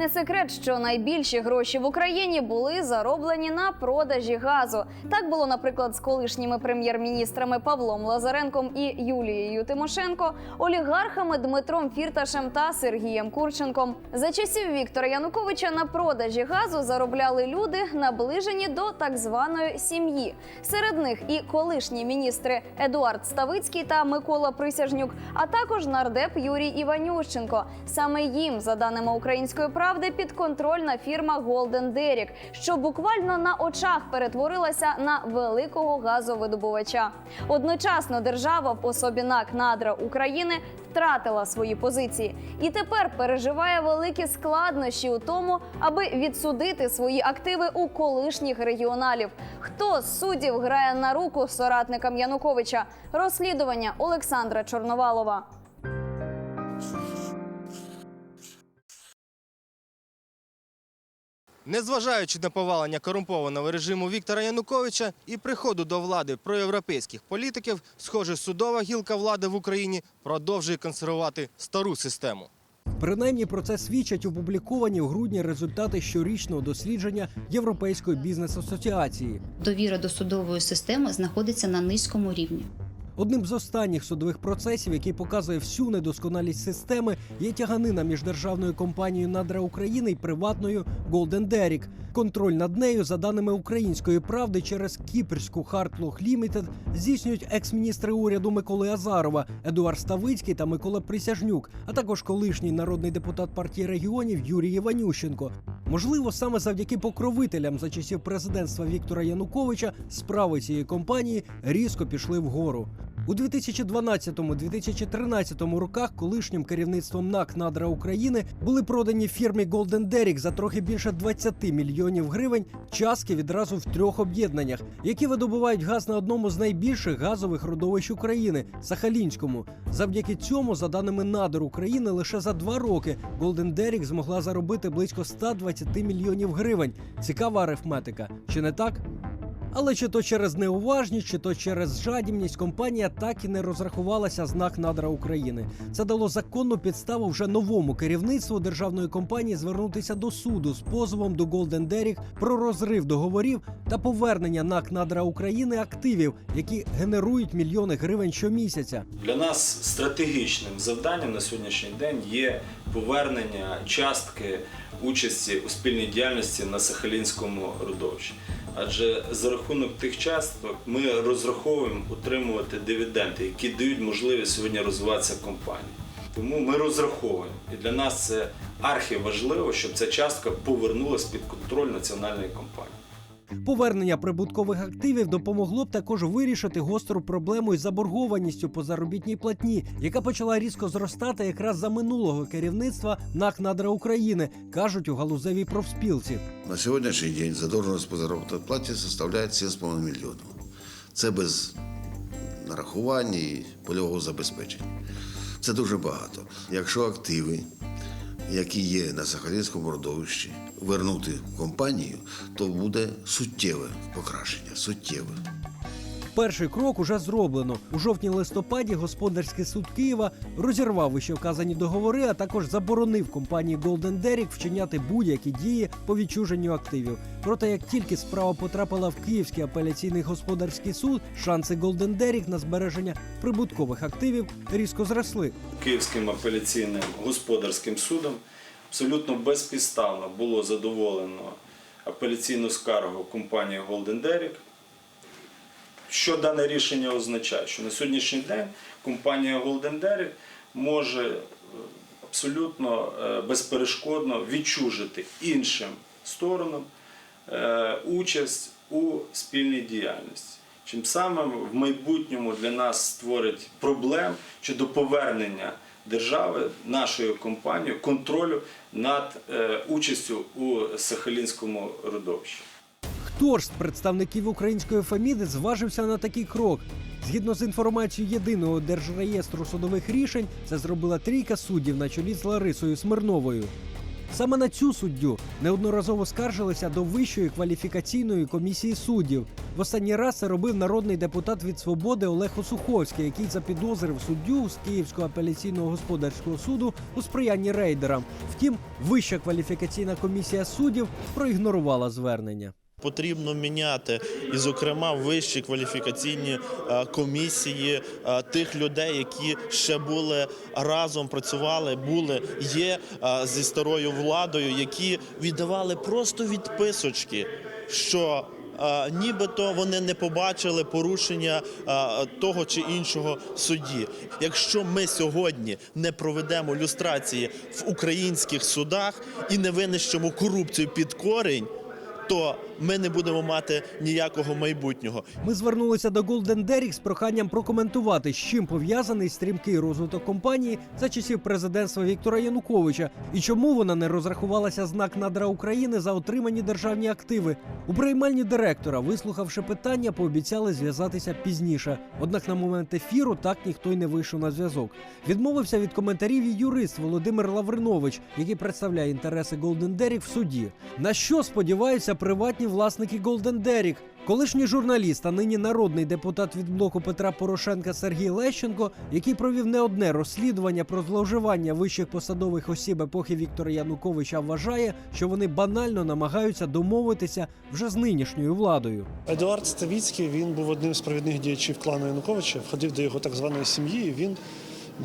Не секрет, що найбільші гроші в Україні були зароблені на продажі газу. Так було, наприклад, з колишніми прем'єр-міністрами Павлом Лазаренком і Юлією Тимошенко, олігархами Дмитром Фірташем та Сергієм Курченком. За часів Віктора Януковича на продажі газу заробляли люди, наближені до так званої сім'ї. Серед них і колишні міністри Едуард Ставицький та Микола Присяжнюк, а також нардеп Юрій Іванющенко. Саме їм, за даними української правди, підконтрольна фірма Golden Derrick, що буквально на очах перетворилася на великого газовидобувача. Одночасно держава в особі НАК Надра України втратила свої позиції і тепер переживає великі складнощі у тому, аби відсудити свої активи у колишніх регіоналів. Хто з суддів грає на руку соратникам Януковича? Розслідування Олександра Чорновалова. Незважаючи на повалення корумпованого режиму Віктора Януковича і приходу до влади проєвропейських політиків, схоже, судова гілка влади в Україні продовжує консервувати стару систему. Принаймні про це свідчать опубліковані у грудні результати щорічного дослідження Європейської бізнес-асоціації. довіра до судової системи знаходиться на низькому рівні. Одним з останніх судових процесів, який показує всю недосконалість системи, є тяганина між державною компанією Надра України і приватною Golden Derrick. Контроль над нею, за даними української правди, через кіпрську Хартлох Лімітед здійснюють екс-міністри уряду Миколи Азарова, Едуард Ставицький та Микола Присяжнюк, а також колишній народний депутат партії регіонів Юрій Іванющенко. Можливо, саме завдяки покровителям за часів президентства Віктора Януковича справи цієї компанії різко пішли вгору. У 2012-2013 роках колишнім керівництвом НАК Надра України були продані фірмі Golden Derrick за трохи більше 20 мільйонів гривень частки відразу в трьох об'єднаннях, які видобувають газ на одному з найбільших газових родовищ України Сахалінському. Завдяки цьому, за даними Надр України, лише за два роки Golden Derrick змогла заробити близько 120 мільйонів гривень. Цікава арифметика, чи не так? Але чи то через неуважність, чи то через жадібність компанія так і не розрахувалася з НАК Надра України. Це дало законну підставу вже новому керівництву державної компанії звернутися до суду з позовом до Golden Derrick про розрив договорів та повернення НАК Надра України активів, які генерують мільйони гривень щомісяця. Для нас стратегічним завданням на сьогоднішній день є повернення частки участі у спільній діяльності на Сахалінському родовищі. Адже за рахунок тих часток ми розраховуємо отримувати дивіденди, які дають можливість сьогодні розвиватися компанії. Тому ми розраховуємо. І для нас це архіважливо, щоб ця частка повернулася під контроль національної компанії. Повернення прибуткових активів допомогло б також вирішити гостру проблему із заборгованістю по заробітній платні, яка почала різко зростати якраз за минулого керівництва НАК Надра України, кажуть у галузевій профспілці. На сьогоднішній день задовженість по заробітній платі составляє 7,5 мільйонів. Це без нарахування і польового забезпечення. Це дуже багато. Якщо активи, які є на Сахалінському родовищі, вернути компанію, то буде суттєве покращення, суттєве. Перший крок уже зроблено. У жовтні-листопаді господарський суд Києва розірвав вище вказані договори, а також заборонив компанії Golden Derrick вчиняти будь-які дії по відчуженню активів. Проте, як тільки справа потрапила в Київський апеляційний господарський суд, шанси Golden Derrick на збереження прибуткових активів різко зросли. Київським апеляційним господарським судом абсолютно безпідставно було задоволено апеляційну скаргу компанії Golden Derrick. Що дане рішення означає? Що на сьогоднішній день компанія Golden Derrick може е, абсолютно е, безперешкодно відчужити іншим сторонам е, участь у спільній діяльності. Чим самим в майбутньому для нас створить проблем щодо повернення держави, нашою компанією, контролю над е, участю у Сахалінському родовищі. Хто ж з представників української фаміди зважився на такий крок? Згідно з інформацією єдиного держреєстру судових рішень, це зробила трійка суддів на чолі з Ларисою Смирновою. Саме на цю суддю неодноразово скаржилися до Вищої кваліфікаційної комісії суддів. В останній раз це робив народний депутат від свободи Олег Осуховський, який запідозрив суддю з Київського апеляційного господарського суду у сприянні рейдерам. Втім, Вища кваліфікаційна комісія суддів проігнорувала звернення. Потрібно міняти і, зокрема, вищі кваліфікаційні е, комісії е, тих людей, які ще були разом, працювали, були є е, зі старою владою, які віддавали просто відписочки, що нібито вони не побачили порушення того чи іншого судді. Якщо ми сьогодні не проведемо люстрації в українських судах і не винищимо корупцію під корінь, то ми не будемо мати ніякого майбутнього. Ми звернулися до Golden Derrick з проханням прокоментувати, з чим пов'язаний стрімкий розвиток компанії за часів президентства Віктора Януковича і чому вона не розрахувалася знак надра України за отримані державні активи. У приймальні директора, вислухавши питання, пообіцяли зв'язатися пізніше. Однак на момент ефіру так ніхто й не вийшов на зв'язок. Відмовився від коментарів і юрист Володимир Лавринович, який представляє інтереси Golden Derrick в суді. На що сподіваються приватні власники Golden Derrick? Колишній журналіст, а нині народний депутат від блоку Петра Порошенка Сергій Лещенко, який провів не одне розслідування про зловживання вищих посадових осіб епохи Віктора Януковича, вважає, що вони банально намагаються домовитися вже з нинішньою владою. Едуард Ставіцький він був одним з провідних діячів клану Януковича, входив до його так званої сім'ї. Він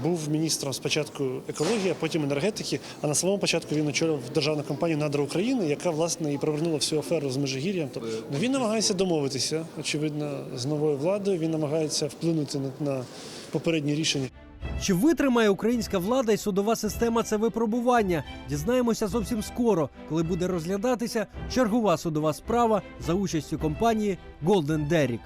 був міністром спочатку екології, а потім енергетики. А на самому початку він очолював державну компанію Надра України, яка власне і провернула всю аферу з Межигір'ям. Тобто ну, він намагається домовитися, очевидно, з новою владою. Він намагається вплинути на, на попередні рішення. Чи витримає українська влада і судова система це випробування? Дізнаємося зовсім скоро, коли буде розглядатися чергова судова справа за участю компанії Golden Derrick.